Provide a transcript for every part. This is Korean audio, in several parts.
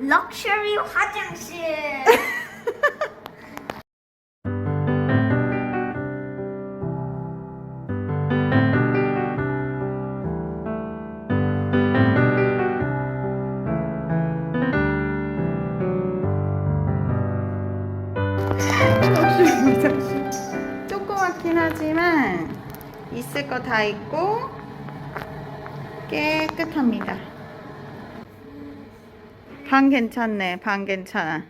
럭셔리 화장실. 조그맣긴 하지만 있을 거 다 있고 깨끗합니다. 방 괜찮네. 방 괜찮아.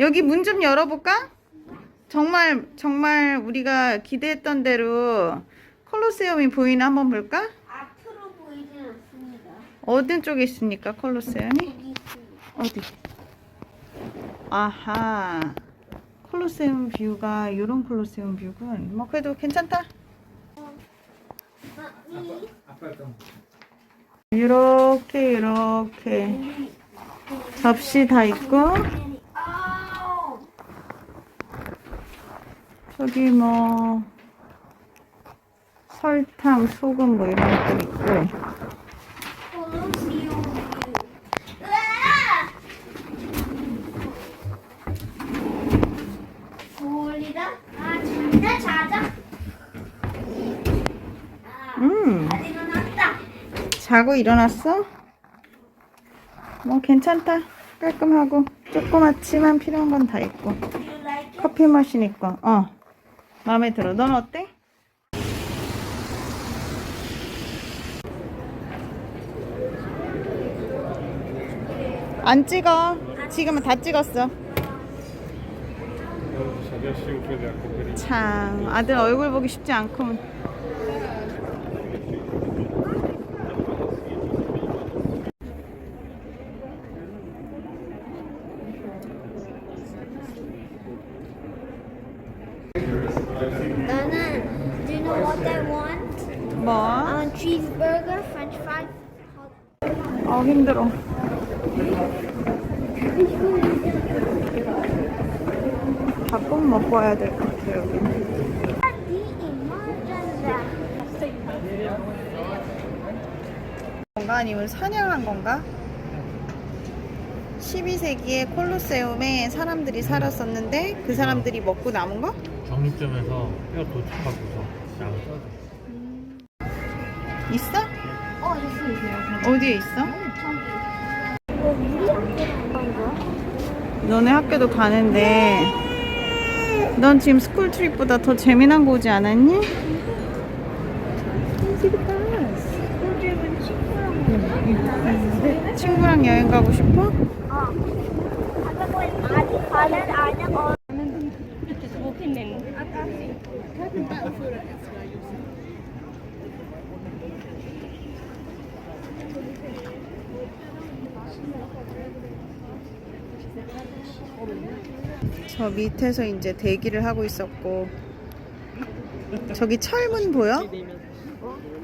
여기 문 좀 열어볼까? 정말 정말 우리가 기대했던 대로 콜로세움이 보이나 한번 볼까? 앞으로 보이진 않습니다. 어느 쪽에 있습니까 콜로세움이? 여기 있습니다. 어디? 아하. 콜로세움 뷰가 이런 콜로세움 뷰군. 뭐 그래도 괜찮다. 이렇게 이렇게 접시 다 있고. 저기 뭐 설탕, 소금 뭐 이런 것들 있고 음. 자고 일어났어? 뭐 괜찮다 깔끔하고 조그맣지만 필요한 건 다 있고. like? 커피 머신 있고. 어. 마음에 들어. 넌 어때? 안 찍어. 지금은 다 찍었어. 참. 아들 얼굴 보기 쉽지 않고 뭐? Want cheeseburger, french fries. 어 힘들어 밥 꼭 먹고 와야 될 것 같아 여기. 건가 아니면 사냥한 건가? 12세기에 콜로세움에 사람들이 살았었는데 그 사람들이 먹고 남은 거? 정육점에서 뼈 도축하고서 양 써줘. 있어? 어, 있어, 있어. 어디에 있어? 건가? 너네 학교도 가는데 넌 지금 스쿨 트립보다 더 재미난 거 오지 않았니? 요즘은 친구랑 친구랑 여행 가고 싶어? 어. 아까 뭐 아직 가는 아는 어. 저 밑에서 이제 대기를 하고 있었고 저기 철문 보여?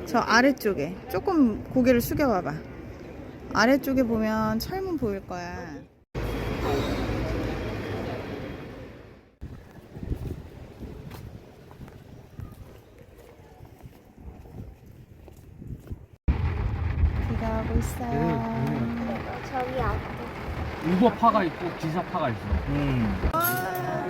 저 아래쪽에. 조금 고개를 숙여봐봐. 아래쪽에 보면 철문 보일 거야. 비가 오고 있어요 저기 앞에. 우거파가 있고 기사파가 있어. 음. 아.